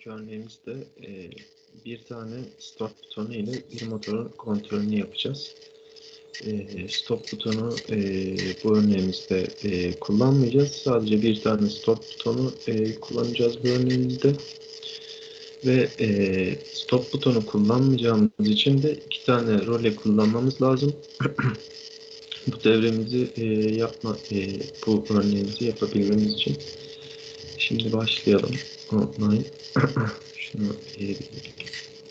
önceki örneğimizde e, bir tane start butonu ile bir motorun kontrolünü yapacağız. E, stop butonu e, bu örneğimizde e, kullanmayacağız. Sadece bir tane stop butonu e, kullanacağız bu örneğimizde. Ve e, stop butonu kullanmayacağımız için de iki tane role kullanmamız lazım. bu devremizi e, yapma, e, bu örneğimizi yapabilmemiz için. Şimdi başlayalım. Online. Şunu e,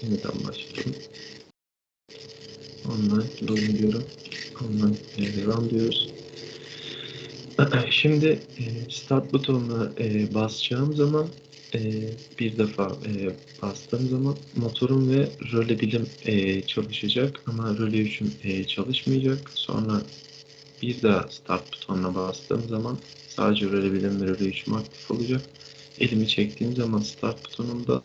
yeniden başlayalım. Online login diyorum. Online e, run diyoruz. Şimdi e, start butonuna e, basacağım zaman e, bir defa e, bastığım zaman motorum ve röle bilim e, çalışacak ama röle 3'üm e, çalışmayacak. Sonra bir daha start butonuna bastığım zaman sadece röle bilim ve röle 3'üm aktif olacak. Elimi çektiğim zaman start butonunda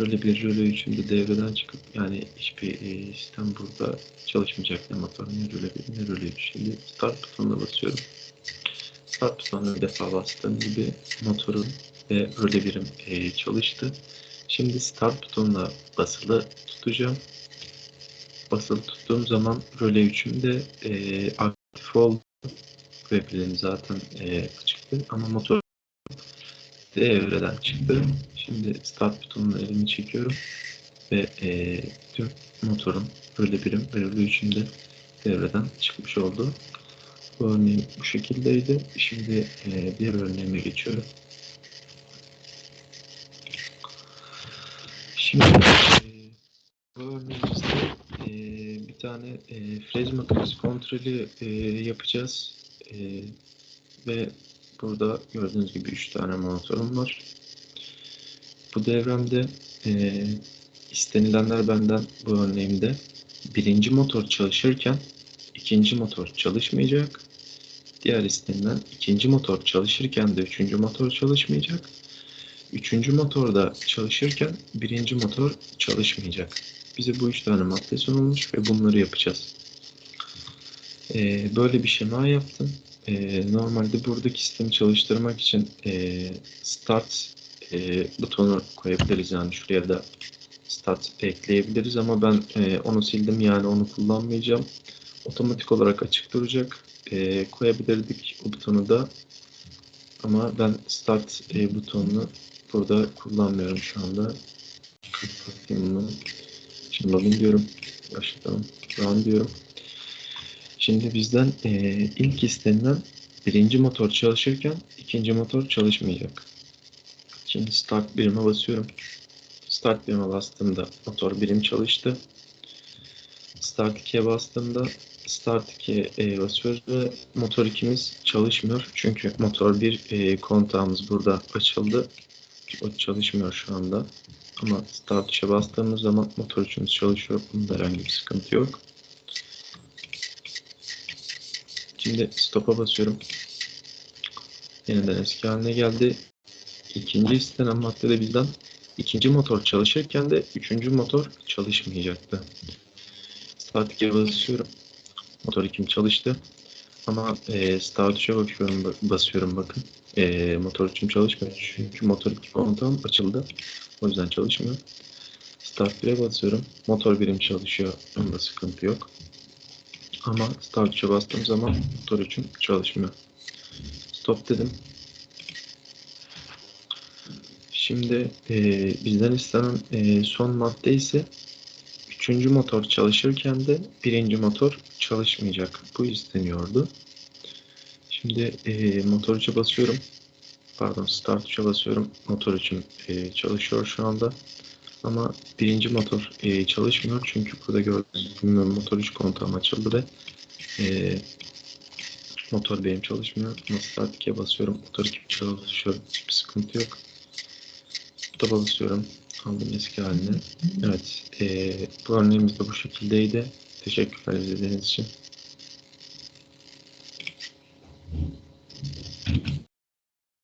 röle 1, röle 3'üm de devreden çıkıp yani hiçbir e, sistem burada çalışmayacak. Ne motor ne röle 1 ne röle 3. Şimdi start butonuna basıyorum. Start butonuna bir defa bastığım gibi motorun ve röle birim e, çalıştı. Şimdi start butonuna basılı tutacağım. Basılı tuttuğum zaman röle 3'üm de e, aktif oldu. Web'lerim zaten e, açıktı ama motor devreden çıktı. Şimdi start butonuna elimi çekiyorum ve e, tüm motorun röle birim ve röle 3'üm de devreden çıkmış oldu. Bu örneğim bu şekildeydi. Şimdi e, diğer örneğime geçiyorum. Şimdi e, bu örneğimizde e, bir tane e, frez makinesi kontrolü e, yapacağız. E, ve burada gördüğünüz gibi 3 tane monitörüm var. Bu devremde e, istenilenler benden bu örneğimde birinci motor çalışırken ikinci motor çalışmayacak. Diğer istenilen ikinci motor çalışırken de üçüncü motor çalışmayacak. Üçüncü motorda çalışırken birinci motor çalışmayacak. Bize bu üç tane madde sunulmuş ve bunları yapacağız. Ee, böyle bir şema yaptım. Ee, normalde buradaki sistemi çalıştırmak için e, start e, butonu koyabiliriz yani şuraya da start ekleyebiliriz ama ben e, onu sildim yani onu kullanmayacağım. Otomatik olarak açık duracak. E, koyabilirdik o butonu da ama ben start e, butonunu burada kullanmıyorum şu anda. Kapatayım bunu. Şimdi login diyorum. Başlayalım. Run diyorum. Şimdi bizden e, ilk istenilen birinci motor çalışırken ikinci motor çalışmayacak. Şimdi start birime basıyorum. Start birime bastığımda motor birim çalıştı. Start 2'ye bastığımda Start 2'ye basıyoruz ve motor 2'miz çalışmıyor. Çünkü motor 1 e, kontağımız burada açıldı. O çalışmıyor şu anda. Ama Start 3'e bastığımız zaman motor 3'ümüz çalışıyor. Bunda herhangi bir sıkıntı yok. Şimdi Stop'a basıyorum. Yeniden eski haline geldi. İkinci istenen madde de bizden ikinci motor çalışırken de üçüncü motor çalışmayacaktı. Start 2'ye basıyorum. Motor 2'm çalıştı. Ama e, Start 3'e bakıyorum, basıyorum bakın. E, motor 3'üm çalışmıyor. Çünkü motor 2 kontağım açıldı. O yüzden çalışmıyor. Start 1'e basıyorum. Motor 1'im çalışıyor. Onda sıkıntı yok. Ama Start 3'e bastığım zaman motor 3'üm çalışmıyor. Stop dedim. Şimdi e, bizden istenen e, son madde ise üçüncü motor çalışırken de birinci motor çalışmayacak. Bu isteniyordu. Şimdi e, motor 3'e basıyorum. Pardon start 3'e basıyorum. Motor 3'üm e, çalışıyor şu anda. Ama birinci motor e, çalışmıyor. Çünkü burada gördüğünüz gibi motor 3 kontağım açıldı ve e, motor benim çalışmıyor. Start 2'ye basıyorum. Motor 2 çalışıyor. Hiçbir sıkıntı yok. Stop'a basıyorum. Aldım eski haline. Evet. E, bu örneğimiz de bu şekildeydi. Teşekkürler izlediğiniz için.